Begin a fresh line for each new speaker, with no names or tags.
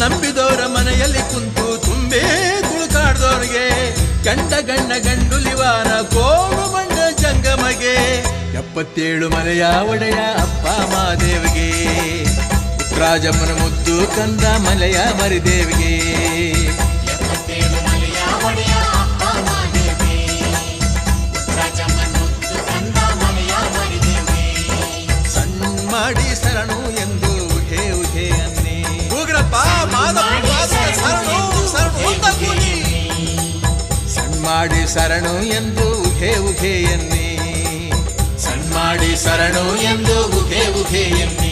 ನಂಬಿದವರ ಮನೆಯಲ್ಲಿ ಕುಂತು ತುಂಬೇ ತುಳುಕಾಡ್ದವ್ರಿಗೆ ಗಂಡ ಗಣ್ಣ ಗಂಡುಲಿವಾರ ಕೋಡು ಬಂಡ ಜಂಗಮಗೆ ಎಪ್ಪತ್ತೇಳು ಮಲೆಯ ಒಡೆಯ ಅಪ್ಪ ಮಾದೇವಿಗೆ ರಾಜಮ್ಮನ ಮುದ್ದು ಕಂದ ಮಲೆಯ ಮರಿದೇವಿಗೆ. ಸಣ್ಣ ಮಾಡಿ ಸರಣು ಎಂದು ಸಣ್ಣ ಮಾಡಿ ಶರಣು ಎಂದು ಉಹೆ ಉಹೆ ಎನ್ನಿ ಸಣ್ಣ ಮಾಡಿ ಶರಣು ಎಂದು ಉಹೆ ಉಹೆ ಎನ್ನಿ